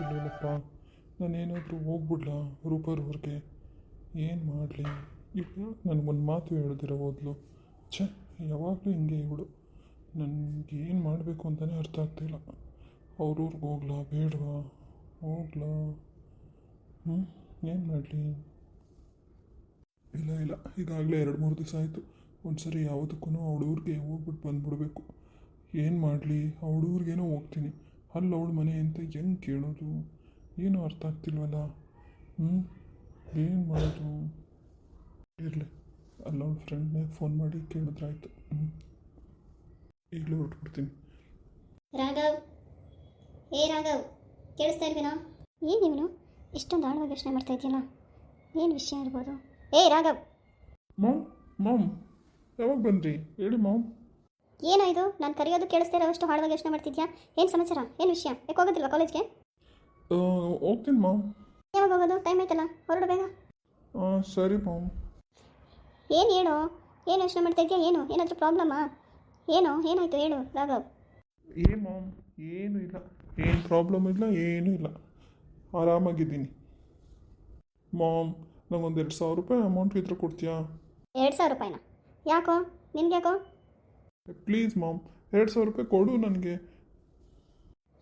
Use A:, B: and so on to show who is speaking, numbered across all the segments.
A: ಆಗ್ತಿಲ್ವಲ್ಲಪ್ಪ ನಾನೇನಾದರೂ ಹೋಗ್ಬಿಡ್ಲಾ? ರೂಪರ್ವರ್ಗೆ ಏನು ಮಾಡಲಿ? ಇವಳು ನನಗೊಂದು ಮಾತು ಹೇಳಿದಿರ ಓದ್ಲು ಛೇ, ಯಾವಾಗಲೂ ಹಿಂಗೆ ಇವಳು. ನನಗೆ ಏನು ಮಾಡಬೇಕು ಅಂತಲೇ ಅರ್ಥ ಆಗ್ತಿಲ್ಲ. ಅವ್ರೂರ್ಗೆ ಹೋಗ್ಲಾ? ಬೇಡವಾ? ಹೋಗ್ಲಾ? ಹ್ಞೂ ಏನು ಮಾಡಲಿ? ಇಲ್ಲ ಇಲ್ಲ. ಈಗಾಗಲೇ ಎರಡು ಮೂರು ದಿವಸ ಆಯಿತು. ಒಂದು ಸರಿ ಯಾವುದಕ್ಕೂ ಅವಳೂರಿಗೆ ಹೋಗ್ಬಿಟ್ಟು ಬಂದ್ಬಿಡ್ಬೇಕು. ಏನು ಮಾಡಲಿ? ಆ ಊರಿಗೇನೋ ಹೋಗ್ತೀನಿ. ಅಲ್ಲಿ ಅವಳ ಮನೆ ಅಂತ ಹೆಂಗೆ ಕೇಳೋದು? ಏನೂ ಅರ್ಥ ಆಗ್ತಿಲ್ವಲ್ಲ? ಹ್ಞೂ ಏನು ಮಾಡೋದು? ಇರಲಿ. ಅಲ್ಲ ಅವಳ ಫ್ರೆಂಡ್ನೇ ಫೋನ್ ಮಾಡಿ ಕೇಳಿದ್ರಾಯ್ತು ಹ್ಞೂ ಈಗಲೇ ಹೊರಟ್ಬಿಡ್ತೀನಿ.
B: ರಾಘವ್. ಏ ರಾಘವ್ ಕೇಳಿಸ್ತಾ ಇಲ್ವೇನೋ? ಏನು ಇವನು? ಇಷ್ಟೊಂದು ಆಳವಾಗಿ ಯೋಚನೆ ಮಾಡ್ತಾ ಇದೆಯಲ್ಲ? ಏನು ವಿಷಯ ಇರ್ಬೋದು? ಏ ರಾಘವ್.
A: Ma'am ma'am. ಯಾವಾಗ ಬಂದ್ರಿ? ಹೇಳಿ ಮಾಮ್.
B: ಏನೋ ಇದು? ನಾನು ಕರೆಯೋದು ಕೇಳಿಸ್ತಾ ಇರೋಷ್ಟು ಆಳವಾಗಿ ಯೋಚನೆ ಮಾಡ್ತಿದ್ಯಾ? ಏನು ಸಮಾಚಾರ? ಏನು ವಿಷಯ? ಯಾಕೆ ಹೋಗೋದಿಲ್ಲ ಕಾಲೇಜ್ಗೆ?
A: ಓಕೆ ಹೋಗ್ತೀನಿ ಮಾಮ್.
B: ಯಾವಾಗ ಹೋಗೋದು? ಟೈಮ್ ಆಯ್ತಲ್ಲ? ಹೊರಡು ಬೇಗ.
A: ಸರಿ ಮಾಮ್.
B: ಏನು ಹೇಳು? ಏನು ಯೋಚನೆ ಮಾಡ್ತಾ ಇದೆಯಾ? ಏನು? ಏನಾದರೂ ಪ್ರಾಬ್ಲಮ್ಮಾ ಏನು? ಏನಾಯಿತು? ಹೇಳು ರಾಘವ್.
A: ಏ ಮಾಮ್ ಏನು ಇಲ್ಲ. ಏನು ಪ್ರಾಬ್ಲಮ್ ಇಲ್ಲ ಏನೂ ಇಲ್ಲ. ಆರಾಮಾಗಿದ್ದೀನಿ. ಮಾಮ್ ನಂಗೊಂದು ಎರಡು ಸಾವಿರ ರೂಪಾಯಿ ಅಮೌಂಟ್ ಇದ್ರೆ ಕೊಡ್ತೀಯಾ?
B: ಎರಡು ಸಾವಿರ ರೂಪಾಯಿನ? ಯಾಕೋ? ನಿನ್ಗೆ ಯಾಕೋ
A: ಪ್ಲೀಸ್ ಮಾಮ್ ಎರಡು ಸಾವಿರ ರೂಪಾಯಿ ಕೊಡು ನನಗೆ.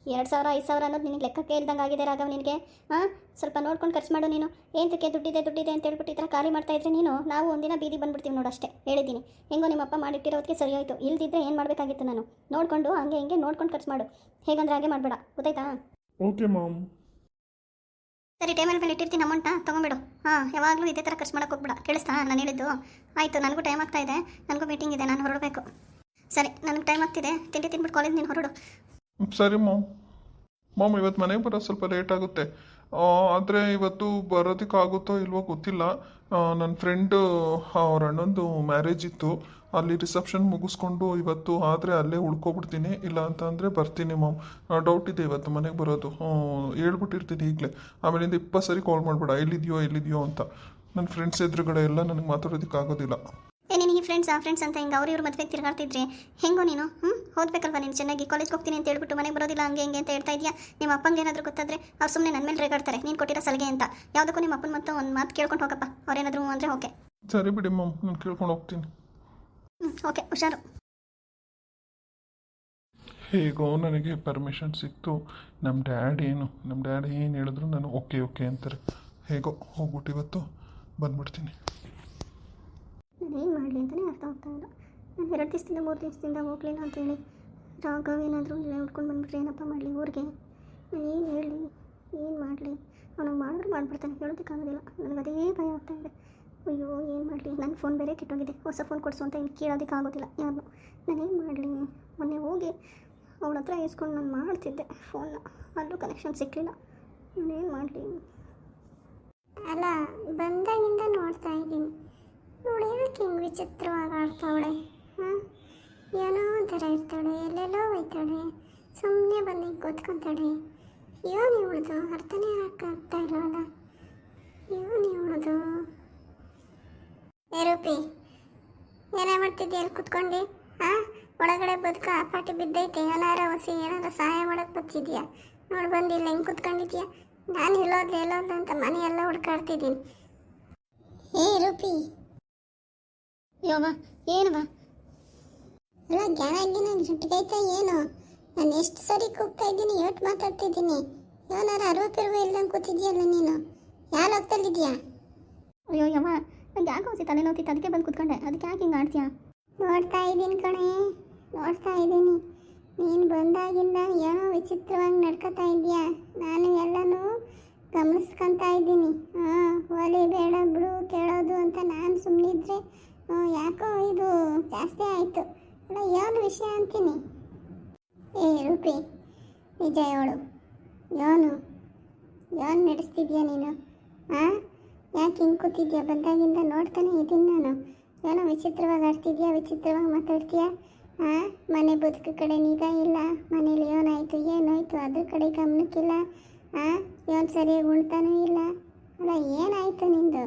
B: ಎರಡು ಸಾವಿರ ಐದು ಸಾವಿರ ಅನ್ನೋದು ನಿನಗೆ ಲೆಕ್ಕಕ್ಕೆ ಇಲ್ದಂಗೆ ಆಗಿದೆ ರಾಘವ್ ನಿನಗೆ? ಹಾಂ ಸ್ವಲ್ಪ ನೋಡ್ಕೊಂಡು ಖರ್ಚು ಮಾಡು ನೀನು. ಏನಕ್ಕೆ ದುಡ್ಡಿದೆ ದುಡ್ಡಿದೆ ಅಂತ ಹೇಳ್ಬಿಟ್ಟು ಈ ಥರ ಖಾಲಿ ಮಾಡ್ತಾ ಇದ್ರೆ ನೀನು? ನಾವು ಒಂದಿನ ಬೀದಿ ಬಂದ್ಬಿಡ್ತೀವಿ ನೋಡು ಅಷ್ಟೇ. ಹೇಳಿದ್ದೀನಿ. ಹೆಂಗೋ ನಿಮ್ಮಪ್ಪ ಮಾಡಿಟ್ಟಿರೋದಕ್ಕೆ ಸರಿ ಹೋಯ್ತು. ಇಲ್ದಿದ್ರೆ ಏನು ಮಾಡಬೇಕಾಗಿತ್ತು ನಾನು? ನೋಡಿಕೊಂಡು ಹಂಗೆ ಹಿಂಗೆ ನೋಡ್ಕೊಂಡು ಖರ್ಚು ಮಾಡು. ಹೇಗಂದ್ರೆ ಹಾಗೆ ಮಾಡಬೇಡ. ಗೊತ್ತಾಯ್ತಾ?
A: ಓಕೆ ಮಾಮ್
B: ಸರಿ ಟೈಮಲ್ಲಿ ಮೇಲೆ ಇಟ್ಟಿರ್ತೀನಿ ಅಮೌಂಟ್ನ. ತೊಗೊಂಬಿಡು ಹಾಂ ಯಾವಾಗಲೂ ಇದೇ ಥರ ಖರ್ಚು ಮಾಡೋಕೆ ಹೋಗ್ಬೇಡ. ಕೇಳಿಸ್ತಾ? ನಾನು ಹೇಳಿದ್ದು? ಆಯಿತು ನನಗೂ ಟೈಮ್ ಆಗ್ತಾ ಇದೆ. ನನಗೂ ಮೀಟಿಂಗ್ ಇದೆ. ನಾನು ಹೊರಡಬೇಕು. ಸರಿ, ನನಗೆ ಟೈಮ್ ಆಗ್ತಿದೆ. ತಿಂಡಿ ತಿನ್ಬಿಟ್ಟು ಕಾಲೇಜ್ ನೀನು ಹೊರಡು.
A: ಸರಿ ಮಾಮ್. ಮಾಮ್ ಇವತ್ತು ಮನೆಗೆ ಬರೋದು ಸ್ವಲ್ಪ ಲೇಟ್ ಆಗುತ್ತೆ. ಆದರೆ ಇವತ್ತು ಬರೋದಕ್ಕಾಗುತ್ತೋ ಇಲ್ವೋ ಗೊತ್ತಿಲ್ಲ. ನನ್ನ ಫ್ರೆಂಡ್ ಅವ್ರ ಅಣ್ಣಂದು ಮ್ಯಾರೇಜ್ ಇತ್ತು. ಅಲ್ಲಿ ರಿಸೆಪ್ಷನ್ ಮುಗಿಸ್ಕೊಂಡು ಇವತ್ತು ಆದರೆ ಅಲ್ಲೇ ಉಳ್ಕೊಬಿಡ್ತೀನಿ. ಇಲ್ಲ ಅಂತ ಅಂದರೆ ಬರ್ತೀನಿ ಮಾಮ್. ಡೌಟ್ ಇದೆ ಇವತ್ತು ಮನೆಗೆ ಬರೋದು. ಹೇಳ್ಬಿಟ್ಟಿರ್ತೀನಿ ಈಗಲೇ. ಆಮೇಲಿಂದ ಇಪ್ಪತ್ತು ಸರಿ ಕಾಲ್ ಮಾಡಿಬಿಡ. ಎಲ್ಲಿದೆಯೋ ಎಲ್ಲಿದೆಯೋ ಅಂತ. ನನ್ನ ಫ್ರೆಂಡ್ಸ್ ಎದುರುಗಡೆ ಎಲ್ಲ ನನಗೆ ಮಾತಾಡೋದಕ್ಕಾಗೋದಿಲ್ಲ
B: ಫ್ರೆಂಡ್ಸ್ ಆ ಫ್ರೆಂಡ್ಸ್ ಅಂತ ಹಿಂಗೆ ಅವ್ರು ಇವ್ರ ಮದುವೆಗೆ ತಿರುಗಾಡ್ತಿದ್ರಿ. ಹೆಂಗೋ ನೀನು? ಹ್ಞೂ ಓದ್ಬೇಕಲ್ವಾ ನೀನು? ಚೆನ್ನಾಗಿ ಕಾಲೇಜ್ಗೆ ಹೋಗ್ತೀನಿ ಅಂತ ಹೇಳ್ಬಿಟ್ಟು ಮನೆಗೆ ಬರೋದಿಲ್ಲ ಹಂಗೆ ಹಿಂಗೆ ಅಂತ ಹೇಳ್ತಾ ಇದೆಯಾ? ನಿಮ್ಮ ಅಪ್ಪಂಗೆ ಏನಾದರೂ ಗೊತ್ತಾದ್ರೆ ಅವ್ರು ಸುಮ್ಮನೆ ನನ್ನ ಮೇಲೆ ರೇಗಾಡ್ತಾರೆ. ನೀನು ಕೊಟ್ಟಿರೋ ಸಲಿಗೆ ಅಂತ. ಯಾವುದಕ್ಕೂ ನಿಮ್ಮ ಅಪ್ಪನ ಮತ್ತು ಒಂದು ಮಾತು ಕೇಳ್ಕೊಂಡು ಹೋಗಪ್ಪ. ಅವ್ರೇನಾದರೂ ಅಂದರೆ ಓಕೆ.
A: ಸರಿ ಬಿಡಿ ಮ್ಯಾಮ್ ನಾನು ಕೇಳ್ಕೊಂಡು ಹೋಗ್ತೀನಿ.
B: ಹ್ಞೂ ಓಕೆ. ಹುಷಾರು.
A: ಹೇಗೋ ನನಗೆ ಪರ್ಮಿಷನ್ ಸಿಕ್ತು. ನಮ್ಮ ಡ್ಯಾಡ್ ಏನು? ನಮ್ಮ ಡ್ಯಾಡ್ ಏನು ಹೇಳಿದ್ರು ನಾನು ಓಕೆ ಓಕೆ ಅಂತಾರೆ. ಹೇಗೋ ಹೋಗ್ಬಿಟ್ಟು ಇವತ್ತು ಬಂದ್ಬಿಡ್ತೀನಿ.
B: ಏನು ಮಾಡಲಿ ಅಂತಲೇ ಅರ್ಥ ಆಗ್ತಾ ಇಲ್ಲ. ನಾನು ಎರಡು ದಿವಸದಿಂದ, ಮೂರು ದಿವಸದಿಂದ ಹೋಗಲಿಲ್ಲ ಅಂತೇಳಿ ರಾಗ ಏನಾದರೂ ಇಲ್ಲೇ ಉಟ್ಕೊಂಡು ಬಂದ್ಬಿಟ್ರೆ ಏನಪ್ಪ ಮಾಡಲಿ ಊರಿಗೆ? ನಾನು ಏನು ಹೇಳಲಿ ಏನು ಮಾಡಲಿ? ಅವನು ಮಾಡಿದ್ರು ಮಾಡಿಬಿಡ್ತಾನೆ ಹೇಳೋದಕ್ಕಾಗೋದಿಲ್ಲ ನನಗೆ ಅದೇ ಭಯ ಆಗ್ತಾ ಇದೆ. ಅಯ್ಯೋ, ಏನು ಮಾಡಲಿ? ನನ್ನ ಫೋನ್ ಬೇರೆ ಕೆಟ್ಟೋಗಿದೆ. ಹೊಸ ಫೋನ್ ಕೊಡಿಸು ಅಂತ ಇನ್ನು ಕೇಳೋದಕ್ಕಾಗೋದಿಲ್ಲ ಯಾರು ನಾನೇನು ಮಾಡಲಿ? ಮೊನ್ನೆ ಹೋಗಿ ಅವಳ ಹತ್ರ ಇಸ್ಕೊಂಡು ನಾನು ಮಾಡ್ತಿದ್ದೆ ಫೋನ್ನ ಅಲ್ಲೂ ಕನೆಕ್ಷನ್ ಸಿಕ್ಕಲಿಲ್ಲ ನಾನೇನು ಮಾಡಲಿ
C: ಅಲ್ಲ ಬಂದಾಗಿಂದ ನೋಡ್ತಾ ಇದ್ದೀನಿ ಇವಳು ಯಾಕೆ ಹಿಂಗೆ ವಿಚಿತ್ರವಾಗಿ ಆಡ್ತಾವಳೆ. ಹಾಂ ಏನೋ ಥರ ಇರ್ತಾಳೆ, ಎಲ್ಲೆಲ್ಲೋ ಹೋಯ್ತಾಳೆ. ಸುಮ್ಮನೆ ಬಂದು ಕೂತ್ಕೊತಾಳೆ. ಏನು ಇವಳದು ಅರ್ಥನೇ ಆಗ್ತಾ ಇಲ್ವಲ್ಲ? ಏನು ಇವಳದು ಏ ರೂಪಿ, ಏನೇ ಮಾಡ್ತಿದ್ದೆ ಅಲ್ಲಿ ಕುತ್ಕೊಂಡು? ಹಾಂ ಒಳಗಡೆ ಬದುಕ ಪಾಟಿ ಬಿದ್ದೈತೆ. ಏನಾರ ಹೊಸಿ ಏನಾರ ಸಹಾಯ ಮಾಡಕ್ಕೆ ಬರ್ತಿದ್ಯಾ? ನೋಡಿ ಬಂದಿಲ್ಲ ಹಿಂಗೆ ಕುತ್ಕೊಂಡಿದ್ಯಾ? ನಾನು ಹೇಳೋದು ಎಲ್ಲೋದ್ಲು ಅಂತ ಮನೆ ಎಲ್ಲ ಹುಡ್ಕಾಡ್ತಿದ್ದೀನಿ. ಏ ರೂಪಿ
B: ಯೋವ ಏನವ
C: ಅಲ್ಲ ಜ್ಞಾನ ಗಿನ ಜುಟ್ಗೈತ ಏನು? ನಾನು ಎಷ್ಟು ಸರಿ ಕೂಗ್ತಾ ಇದ್ದೀನಿ ಎಷ್ಟು ಮಾತಾಡ್ತಿದ್ದೀನಿ ಏನಾರ ಅರಿವಿರುವ ಇಲ್ದಂಗೆ ಕೂತಿದ್ಯಲ್ಲ ನೀನು? ಯಾರು ಹೋಗ್ತಲ್ಲಿದ್ಯಾ
B: ಅಯ್ಯೋ ಯವ್ವ ನಂಗೆ ಯಾಕೆ ಹೋಸಿ ತಲೆ ನೋತಿತ್ತು ಅದಕ್ಕೆ ಬಂದು ಕೂತ್ಕೊಂಡೆ. ಅದಕ್ಕೆ ಯಾಕೆ ಹಿಂಗೆ ಆಡ್ತೀಯಾ?
C: ನೋಡ್ತಾ ಇದ್ದೀನಿ ಕಣೆ ನೋಡ್ತಾ ಇದ್ದೀನಿ. ನೀನು ಬಂದಾಗಿಂದ ಏನೋ ವಿಚಿತ್ರವಾಗಿ ನಡ್ಕೊತಾ ಇದೆಯಾ ನಾನು ಎಲ್ಲನೂ ಗಮನಿಸ್ಕೊತಾ ಇದ್ದೀನಿ. ಹಾಂ ಒಲಿ ಬೇಡ ಬಿಡು ಕೇಳೋದು ಅಂತ ನಾನು ಸುಮ್ಮನಿದ್ರೆ ಯಾಕೋ ಇದು ಜಾಸ್ತಿ ಆಯಿತು. ಅಲ್ಲ ಏನು ವಿಷಯ ಅಂತೀನಿ? ಏ, ರೂಪಿ, ನಿಜ ಹೇಳು. ಯೋನು? ಏನು ನಡೆಸ್ತಿದ್ಯಾ ನೀನು? ಹಾಂ ಯಾಕೆ ಹಿಂಗೆ ಕೂತಿದ್ಯಾ? ಬಂದಾಗಿಂದ ನೋಡ್ತಾನೆ ಇದ್ದೀನಿ ನಾನು. ಏನೋ ವಿಚಿತ್ರವಾಗಿ ಆಡ್ತಿದ್ಯಾ? ವಿಚಿತ್ರವಾಗಿ ಮಾತಾಡ್ತೀಯಾ? ಹಾಂ ಮನೆ ಬದುಕು ಕಡೆ ನಿಗಾ ಇಲ್ಲ. ಮನೇಲಿ ಏನಾಯಿತು? ಏನಾಯಿತು? ಅದ್ರ ಕಡೆ ಗಮನಕ್ಕಿಲ್ಲ. ಹಾಂ ಏನು ಸರಿಯಾಗಿ ಉಣ್ತಾನೂ ಇಲ್ಲ. ಅಲ್ಲ, ಏನಾಯಿತು ನಿಂದು?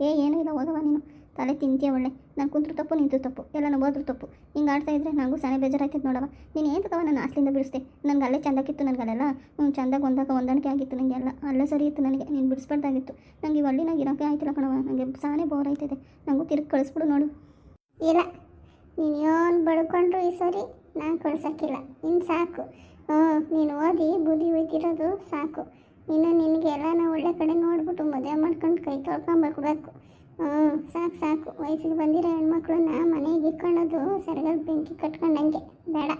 B: ಏ, ಏನೂ ಇಲ್ಲ ಓದುವ ನೀನು. ತಲೆ ತಿಂತೀಯ ಒಳ್ಳೆ. ನಾನು ಕುಂತ್ರು ತಪ್ಪು ನಿಂತು ತಪ್ಪು, ಎಲ್ಲ ಹೋದ್ರು ತಪ್ಪು. ಹಿಂಗೆ ಆಡ್ತಾ ಇದ್ರೆ ನನಗೂ ಸಾನೆ ಬೇಜಾರಾಯ್ತದೆ ನೋಡವ ನೀನು ಏನು ತಗವ ನಾನು ಆಸ್ಲಿಂದ ಬಿಡಿಸ್ದೆ? ನನಗೆ ಅಲ್ಲೇ ಚಂದಕ್ಕಿತ್ತು ನನಗೆ ಅಲ್ಲೆಲ್ಲ ಹ್ಞೂ ಚಂದಾಗ ಒಂದಾಗ ಹೊಂದಾಣಿಕೆ ಆಗಿತ್ತು ನನಗೆ ಎಲ್ಲ. ಅಲ್ಲೇ ಸರಿ ಇತ್ತು ನನಗೆ, ನೀನು ಬಿಡಿಸ್ಬಾರ್ದಾಗಿತ್ತು. ನನಗೆ ಈ ಹಳ್ಳಿನಾಗ ಇರೋಕೆ ಆಯ್ತಿಲ್ಲ ಕಣವ ನನಗೆ ಸಾನೆ ಬೋರ್ ಆಯ್ತದೆ. ನನಗೂ ತಿರುಗಿ ಕಳಿಸ್ಬಿಡು ನೋಡು.
C: ಇಲ್ಲ. ನೀನು ಏನು ಬಡ್ಕೊಂಡ್ರು ಈ ಸರಿ ನಾನು ಕಳ್ಸೋಕ್ಕಿಲ್ಲ. ಇನ್ನು ಸಾಕು. ಹ್ಞೂ ನೀನು ಓದಿ ಬುದ್ಧಿ ಹೋಯ್ತಿರೋದು ಸಾಕು. ಇನ್ನು ನಿನಗೆಲ್ಲ ನಾವು ಒಳ್ಳೆ ಕಡೆ ನೋಡಿಬಿಟ್ಟು ಮದುವೆ ಮಾಡ್ಕೊಂಡು ಕೈ ತೊಳ್ಕೊಂಬರ್ಬೇಕು. ಹ್ಞೂ ಸಾಕು ಸಾಕು. ವಯಸ್ಸಿಗೆ ಬಂದಿರೋ ಹೆಣ್ಮಕ್ಳನ್ನ ಮನೆಗೆ ಇಕ್ಕೊಳ್ಳೋದು ಸರಗಲ್ ಬೆಂಕಿ ಕಟ್ಕೊಂಡಂಗೆ. ಬೇಡ.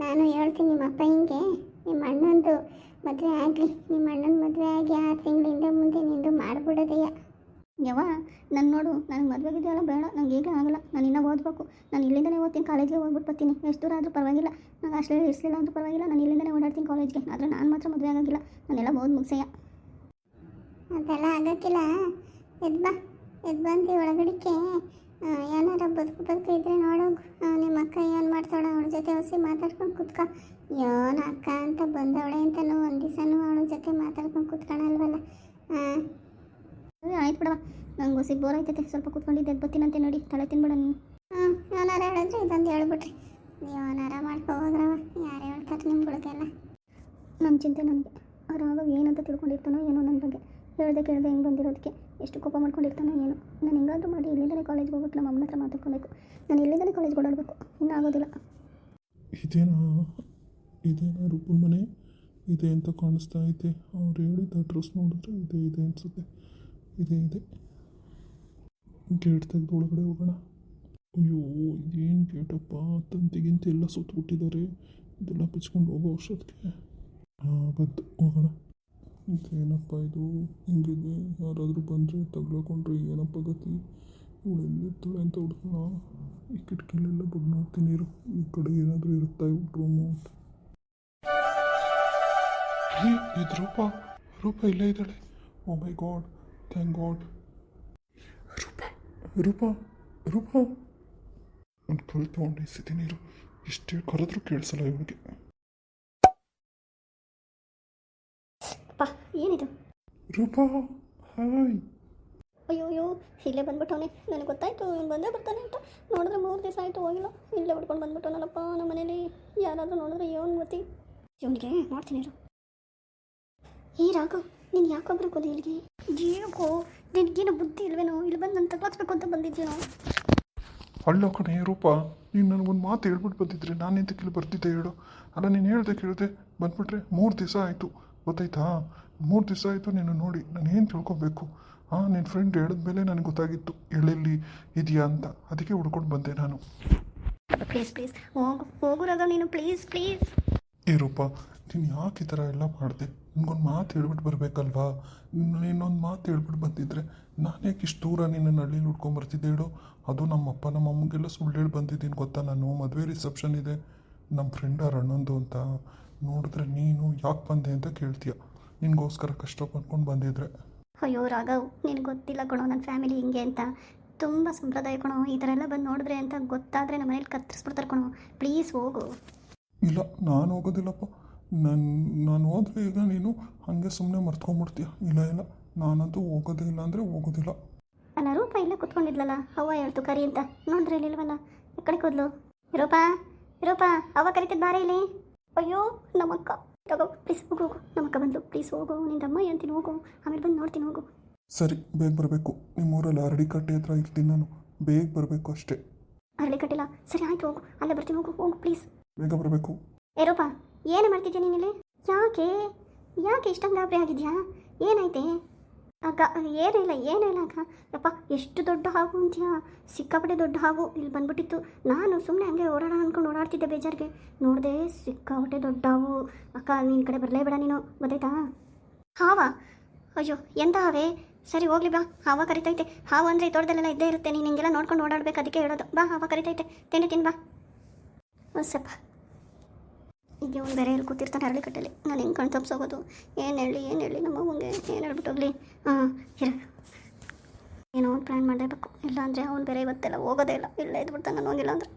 C: ನಾನು ಹೇಳ್ತೀನಿ ನಿಮ್ಮ ಅಪ್ಪ ಹಿಂಗೆ. ನಿಮ್ಮ ಅಣ್ಣಂದು ಮದುವೆ ಆಗಲಿ. ನಿಮ್ಮ ಅಣ್ಣನ ಮದುವೆ ಆಗಿ ಆರು ತಿಂಗಳಿಂದ ಮುಂದೆ ನಿಂದು ಮಾಡಿಬಿಡೋದಯ್ಯ
B: ಯವ್ವ ನನ್ನ ನೋಡು, ನನಗೆ ಮದುವೆ ಇದೆಯಲ್ಲ ಬೇಡ. ನನಗೆ ಈಗಲೇ ಆಗಲ್ಲ. ನಾನು ಇನ್ನೂ ಓದಬೇಕು. ನಾನು ಇಲ್ಲಿಂದನೇ ಓದ್ತೀನಿ, ಕಾಲೇಜ್ಗೆ ಹೋಗ್ಬಿಟ್ಟು ಬರ್ತೀನಿ. ಎಷ್ಟು ದೂರ ಆದರೂ ಪರವಾಗಿಲ್ಲ. ನಂಗೆ ಅಷ್ಟೇ ಇರಿಸಲಿಲ್ಲ ಅಂದರೂ ಪರವಾಗಿಲ್ಲ. ನಾನು ಇಲ್ಲಿಂದನೇ ಓಡಾಡ್ತೀನಿ ಕಾಲೇಜ್ಗೆ. ಆದರೆ ನಾನು ಮಾತ್ರ ಮದುವೆ ಆಗೋದಿಲ್ಲ ನಾನೆಲ್ಲ ಓದಿ ಮುಗಿಸಯ್ಯ
C: ಅದೆಲ್ಲ ಆಗೋಕ್ಕಿಲ್ಲ. ಎದ್ ಬಾ. ಎದ್ ಬಂದು ಒಳಗಡಿಕೆ ಏನಾರ ಬದುಕು ಬದುಕು ಇದ್ರೆ ನೋಡೋಗು ನಿಮ್ಮ ಅಕ್ಕ ಏನು ಮಾಡ್ತಾಳೆ ಅವಳ ಜೊತೆ ಹೊಸಿ ಮಾತಾಡ್ಕೊಂಡು ಕುತ್ಕ. ಏನು ಅಕ್ಕ ಅಂತ ಬಂದವಳೆ ಅಂತನೂ ಒಂದು ದಿವಸನೂ ಅವಳ ಜೊತೆ ಮಾತಾಡ್ಕೊಂಡು ಕುತ್ಕೊಳಲ್ವಲ್ಲ. ಹಾಂ
B: ಆಯ್ತು ಬಿಡವ ನಂಗೆ ಹೊಸಿ ಬೋರ್ ಆಯ್ತೈತೆ. ಸ್ವಲ್ಪ ಕುತ್ಕೊಂಡಿದ್ದೆ. ಎದ್ದು ಬರ್ತೀನಂತೆ ನೋಡಿ. ತಲೆ ತಿನ್ಬೇಡ ನೀನು.
C: ಹ್ಞೂ ಏನಾರ ಹೇಳಿದ್ರೆ ಇದೊಂದು ಹೇಳ್ಬಿಟ್ರಿ. ಏನಾರ ಮಾಡ್ಕೊ ಹೋಗ್ರವ ಯಾರು ಹೇಳ್ತಾರೆ ನಿಮ್ಮ
B: ಹುಡುಗೆಲ್ಲ ನಮ್ಮ ಚಿಂತೆ ನನಗೆ. ರಾಘವ್ ಏನಂತ ತಿಳ್ಕೊಂಡಿರ್ತಾನೋ ಏನೋ ನನ್ನ ಬಗ್ಗೆ. ಹೇಳ್ದೆ ಕೇಳ್ದೆ ಹೆಂಗೆ ಬಂದಿರೋದಕ್ಕೆ. ಎಷ್ಟು ಕೋಪ ಮಾಡ್ಕೊಂಡಿರ್ತಾನೆ ಏನು. ನಾನು ಹೆಂಗಾದ್ರೂ ಮಾಡಿ ಇಲ್ಲಿಂದಲೇ ಕಾಲೇಜ್ಗೆ ಹೋಗ್ಬೇಕು ನಮ್ಮ ಅಮ್ಮನ ಹತ್ರ ಮಾತಾಡ್ಕೊಬೇಕು. ನಾನು ಇಲ್ಲಿಂದಲೇ ಕಾಲೇಜ್ಗೆ ಓಡಾಡಬೇಕು. ಇನ್ನೂ ಆಗೋದಿಲ್ಲ.
A: ಇದೇನಾ ಇದೇನಾ ರೂಪನ್ ಮನೆ? ಇದೆ ಅಂತ ಕಾಣಿಸ್ತಾ ಐತೆ ಅವ್ರು ಹೇಳಿದ ಅಡ್ರೆಸ್ ನೋಡಿದ್ರೆ ಇದೆ ಇದೆ ಅನಿಸುತ್ತೆ. ಇದೆ ಇದೆ. ಗೇಟ್ ತೆಗೆದು ಒಳಗಡೆ ಹೋಗೋಣ. ಅಯ್ಯೋ ಏನು ಗೇಟಪ್ಪ ತಂತಿಗಿಂತ ಎಲ್ಲ ಸುತ್ತಬಿಟ್ಟಿದ್ದಾರೆ ಇದೆಲ್ಲ ಬಿಚ್ಕೊಂಡು ಹೋಗೋ ಅವಶ್ಯಕ್ಕೆ ಹಾಂ ಬಂತು, ಹೋಗೋಣ. ಇದೇನಪ್ಪ ಇದು? ಹಿಂಗಿದೆ. ಯಾರಾದರೂ ಬಂದರೆ ತಗ್ಲಾಕೊಂಡ್ರೆ ಏನಪ್ಪ ಗತಿ? ಇವಳು ಎಲ್ಲಿರ್ತಾಳೆ ಅಂತ ಹುಡ್ಕೋಣ ಈ ಕಿಟಕಿಲೆಲ್ಲ ಬಗ್ ನೋಡ್ತೀನಿ. ಇರು. ಈ ಕಡೆ ಏನಾದರೂ ಇರುತ್ತಾ ಇವು ಅಂತ. ಹೇ ಇದು ರೂಪ. ರೂಪ ಇಲ್ಲೇ ಇದ್ದಾಳೆ. ಓ my God thank God Roopa. Roopa. Roopa. ಒಂದು ಕಲ್ ತೊಗೊಂಡು ಎಸಿದ್ದೀನಿ ಇರು. ಇಷ್ಟೇ ಕರೆದ್ರೂ ಕೇಳಿಸಲ್ಲ ಇವಳಿಗೆ.
B: ಅಪ್ಪ ಏನಿದು?
A: ರೂಪ ಹಾಯ್.
B: ಅಯ್ಯೋ ಅಯ್ಯೋ ಇಲ್ಲೇ ಬಂದ್ಬಿಟ್ಟವನೆ. ನನಗೆ ಗೊತ್ತಾಯ್ತು ಇವ್ನು ಬಂದೇ ಬರ್ತಾನೆ ಅಂತ. ನೋಡಿದ್ರೆ ಮೂರು ದಿವಸ ಆಯಿತು ಹೋಗಿಲ್ಲ. ಇಲ್ಲೇ ಹುಡ್ಕೊಂಡು ಬಂದ್ಬಿಟ್ಟವನಲ್ಲಪ್ಪ ನಮ್ಮ ಮನೇಲಿ. ಯಾರಾದರೂ ನೋಡಿದ್ರೆ ಏನು ಗೊತ್ತಿ? ಇವನಿಗೆ ಮಾಡ್ತೀನಿ ಇರು. ಈ ರಾಘು ನೀನು ಯಾಕೊಬ್ರು ಕೂಲಿ ಇಲ್ಲಿಗೆ ಏನಕ್ಕೋ? ನಿನಗೇನು ಬುದ್ಧಿ ಇಲ್ವೇನೋ? ಇಲ್ಲಿ ಬಂದು ನನ್ನ ತಗೋಬೇಕು ಅಂತ ಬಂದಿದ್ದೀನೋ
A: ಅಲ್ಲ ಕಣೆ ರೂಪ ನೀನು ನನಗೊಂದು ಮಾತು ಹೇಳ್ಬಿಟ್ಟು ಬಂದಿದ್ರೆ ನಾನು ಎಂತಕ್ಕೆ ಇಲ್ಲಿ ಬರ್ತಿದ್ದೆ ಹೇಳು. ಅಲ್ಲ ನೀನು ಹೇಳ್ದೆ ಕೇಳಿದೆ ಬಂದ್ಬಿಟ್ರೆ ಮೂರು ದಿವಸ ಆಯಿತು. ಗೊತ್ತಾಯ್ತಾ? ಮೂರು ದಿವಸ ಆಯಿತು ನೀನು ನೋಡಿ ನಾನು ಏನು ತಿಳ್ಕೊಬೇಕು? ಹಾಂ ನಿನ್ನ ಫ್ರೆಂಡ್ ಹೇಳಿದ ಮೇಲೆ ನನಗೆ ಗೊತ್ತಾಗಿತ್ತು. ಎಲ್ಲೆಲ್ಲಿ ಇದೆಯಾ ಅಂತ. ಅದಕ್ಕೆ ಹುಡ್ಕೊಂಡು ಬಂದೆ ನಾನು.
B: ಪ್ಲೀಸ್ ಪ್ಲೀಸ್ ಹೋಗು ಹೋಗು ರಾಘವ್ ನೀನು. ಪ್ಲೀಸ್ ಪ್ಲೀಸ್
A: ಏ ರೂಪ ನೀನು ಯಾಕೆ ಈ ಥರ ಎಲ್ಲ ಮಾಡಿದೆ? ನಿನ್ಗೊಂದು ಮಾತು ಹೇಳ್ಬಿಟ್ಟು ಬರಬೇಕಲ್ವಾ? ನೀನೊಂದು ಮಾತು ಹೇಳ್ಬಿಟ್ಟು ಬಂದಿದ್ರೆ ನಾನು ಯಾಕೆ ಇಷ್ಟು ದೂರ ನಿನ್ನ ಹಳ್ಳಿಲಿ ಹುಡ್ಕೊಂಬರ್ತಿದ್ದೆ ಹೇಳು? ಅದು ನಮ್ಮ ಅಪ್ಪ ನಮ್ಮ ಅಮ್ಮಗೆಲ್ಲ ಸುಳ್ಳು ಹೇಳಿ ಬಂದಿದ್ದೀನಿ ಗೊತ್ತಾ? ನಾನು ಮದುವೆ ರಿಸೆಪ್ಷನ್ ಇದೆ. ನಮ್ಮ ಫ್ರೆಂಡ್ ಅವ್ರ ಅಣ್ಣಂದು ಅಂತ. ನೋಡಿದ್ರೆ ನೀನು ಯಾಕೆ ಬಂದೆ ಅಂತ ಕೇಳ್ತೀಯ? ನಿನಗೋಸ್ಕರ ಕಷ್ಟ ಪಡ್ಕೊಂಡು ಬಂದಿದ್ರೆ.
B: ಅಯ್ಯೋ ರಾಘವ್ ನಿನಗೆ ಗೊತ್ತಿಲ್ಲ ಕಣೋ ನನ್ನ ಫ್ಯಾಮಿಲಿ ಹಿಂಗೆ ಅಂತ. ತುಂಬ ಸಂಪ್ರದಾಯ ಕಣೋ ಈ ಥರ ಎಲ್ಲ ಬಂದು ನೋಡಿದ್ರೆ ಅಂತ ಗೊತ್ತಾದರೆ ನಮ್ಮ ಮನೇಲಿ ಕತ್ತರಿಸ್ಬಿಡ್ತಾರೆ ಕಣೋ. ಪ್ಲೀಸ್ ಹೋಗು.
A: ಇಲ್ಲ ನಾನು ಹೋಗೋದಿಲ್ಲಪ್ಪ. ನಾನು ನಾನು ಹೋದ್ರೆ ಈಗ ನೀನು ಹಾಗೆ ಸುಮ್ಮನೆ ಮರ್ತ್ಕೊಂಡ್ಬಿಡ್ತೀಯ ಇಲ್ಲ ಇಲ್ಲ ನಾನಂತೂ ಹೋಗೋದೇ ಇಲ್ಲ ಅಂದರೆ ಹೋಗೋದಿಲ್ಲ.
B: ಅಲ್ಲ ರೂಪ ಇಲ್ಲೇ ಕುತ್ಕೊಂಡಿದ್ಲಲ್ಲ ಅವ್ವ ಹೇಳ್ತು ಕರಿ ಅಂತ. ನೋಡಿದ್ರೆ ಇಲ್ಲಿಲ್ವಲ್ಲ ಕಡೆ ಕೂದಲು ರೂಪ ರೂಪ ಅವ್ವ ಕರಿತಿದ್ ಬಾರ ಇಲ್ಲಿ. ಅಯ್ಯೋ ನಮ್ಮಕ್ಕ. ತಗೋ ಪ್ಲೀಸ್ ಹೋಗು ಹೋಗು. ನಮ್ಮಕ್ಕ ಬಂದು ಪ್ಲೀಸ್ ಹೋಗು ನಿಂದ ಅಮ್ಮ ಅಂತೀನಿ ಹೋಗು ಆಮೇಲೆ ಬಂದು ನೋಡ್ತೀನಿ ಹೋಗು.
A: ಸರಿ ಬೇಗ ಬರಬೇಕು. ನಿಮ್ಮೂರಲ್ಲಿ ಅರಡಿ ಕಟ್ಟೆ ಹತ್ರ ಇರ್ತೀನಿ ನಾನು. ಬೇಗ ಬರಬೇಕು ಅಷ್ಟೇ.
B: ಅರಳಿ ಕಟ್ಟಿಲ್ಲ ಸರಿ ಆಯ್ತು ಹೋಗು. ಅಲ್ಲೇ ಬರ್ತೀನಿ ಹೋಗು ಹೋಗು ಪ್ಲೀಸ್
A: ಬೇಗ ಬರಬೇಕು.
B: ಏರೋಪ ರೂಪ ಏನು ಮಾಡ್ತಿದ್ಯಾ ನೀನಿಲ್ಲಿ ಯಾಕೆ? ಯಾಕೆ ಇಷ್ಟೊಂದು ಗಾಬರಿ ಆಗಿದ್ಯಾ? ಏನಾಯ್ತೆ? ಅಕ್ಕ ಏನಿಲ್ಲ ಏನಿಲ್ಲ ಅಕ್ಕ ಯಪ್ಪ, ಎಷ್ಟು ದೊಡ್ಡ ಹಾವು ಅಂತೀಯ? ಸಿಕ್ಕಾಪಟ್ಟೆ ದೊಡ್ಡ ಹಾವು ಇಲ್ಲಿ ಬಂದ್ಬಿಟ್ಟಿತ್ತು. ನಾನು ಸುಮ್ಮನೆ ಹಂಗೆ ಓಡಾಡೋಣ ಅಂದ್ಕೊಂಡು ಓಡಾಡ್ತಿದ್ದೆ ಬೇಜಾರಿಗೆ. ನೋಡಿದೆ ಸಿಕ್ಕಾಪಟ್ಟೆ ದೊಡ್ಡ ಹಾವು. ಅಕ್ಕ ನಿನ್ನ ಕಡೆ ಬರಲೇ ಬೇಡ ನೀನು. ಗೊತ್ತಾಯ್ತಾ? ಹಾವ? ಅಯ್ಯೋ, ಎಂತ ಹಾವೇ? ಸರಿ, ಹೋಗ್ಲಿ ಬಾ. ಹಾವ ಕರಿತೈತೆ. ಹಾವು ಅಂದರೆ ತೋಟದಲ್ಲೆಲ್ಲ ಇದ್ದೇ ಇರುತ್ತೆ. ನೀನು ಹಿಂಗೆಲ್ಲ ನೋಡ್ಕೊಂಡು ಓಡಾಡ್ಬೇಕು. ಅದಕ್ಕೆ ಹೇಳೋದು. ಬಾ, ಹಾವ ಕರಿತೈತೆ. ತಿಂಡಿ ತಿನ್ ಬಾ. ಸ್ವಲ್ಪ ಈಗ ಅವ್ನು ಬೇರೆ ಎಲ್ಲಿ ಕೂತಿರ್ತಾನೆ ಅರಳಿ ಕಟ್ಟಲ್ಲಿ ನಾನು ಹೆಂಗೆ ಕಣ್ ತಪ್ಸೋಗೋದು ಏನು ಹೇಳಿ ಏನು ಹೇಳಿ? ನಮ್ಮ ಅವ್ವಂಗೆ ಏನು ಹೇಳ್ಬಿಟ್ಟು ಹೋಗ್ಲಿ? ಹಾಂ ಏನೋ ಒಂದು ಪ್ಲ್ಯಾನ್ ಮಾಡಲೇಬೇಕು. ಇಲ್ಲಾಂದರೆ ಅವ್ನು ಬೇರೆ ಇವತ್ತೆಲ್ಲ ಹೋಗೋದೇ ಇಲ್ಲ. ಇಲ್ಲ ಇದ್ಬಿಡ್ತಾನೆ ನಾನು ಹೋಗಿಲ್ಲ ಅಂದರೆ.